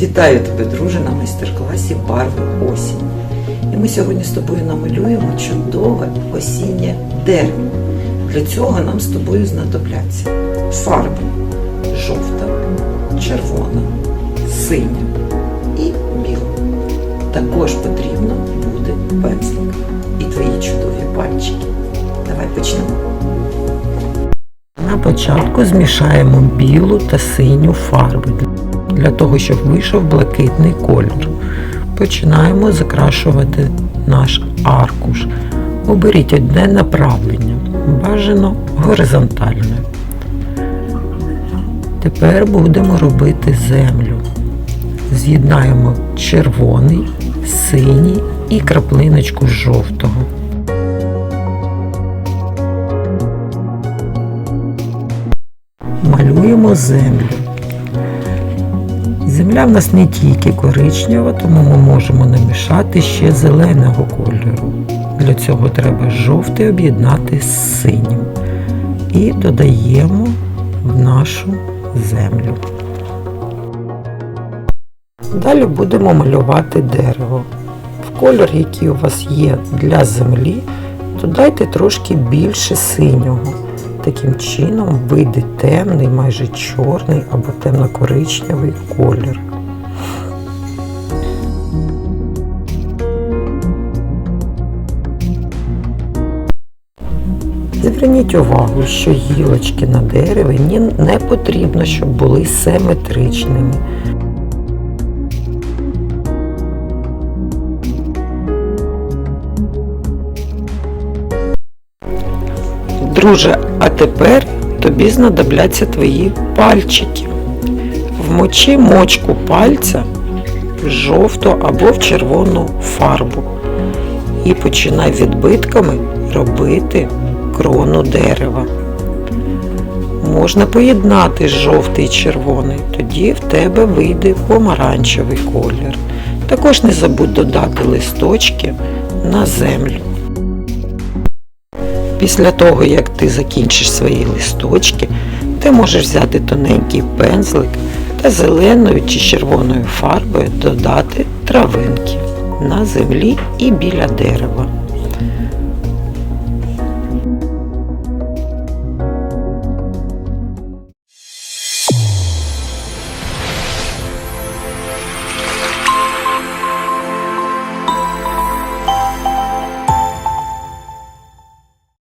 Вітаю тебе, друже, на майстер-класі Барви осінь. І ми сьогодні з тобою намалюємо чудове осіннє дерево. Для цього нам з тобою знадобляться фарби жовта, червона, синя і біла. Також потрібно буде пензлик і твої чудові пальчики. Давай почнемо. На початку змішаємо білу та синю фарби для того, щоб вийшов блакитний колір. Починаємо закрашувати наш аркуш. Оберіть одне направлення, бажано горизонтальне. Тепер будемо робити землю. З'єднаємо червоний, синій і краплиночку жовтого. Малюємо землю. Земля в нас не тільки коричнева, тому ми можемо намішати ще зеленого кольору. Для цього треба жовтий об'єднати з синім. І додаємо в нашу землю. Далі будемо малювати дерево. В кольор, який у вас є для землі, додайте трошки більше синього. Таким чином вийде темний, майже чорний або темно-коричневий колір. Зверніть увагу, що гілочки на дереві не потрібно, щоб були симетричними. Друже, а тепер тобі знадобляться твої пальчики. Вмочи мочку пальця в жовту або в червону фарбу. І починай відбитками робити крону дерева. Можна поєднати жовтий і червоний, тоді в тебе вийде помаранчевий колір. Також не забудь додати листочки на землю. Після того, як ти закінчиш свої листочки, ти можеш взяти тоненький пензлик та зеленою чи червоною фарбою додати травинки на землі і біля дерева.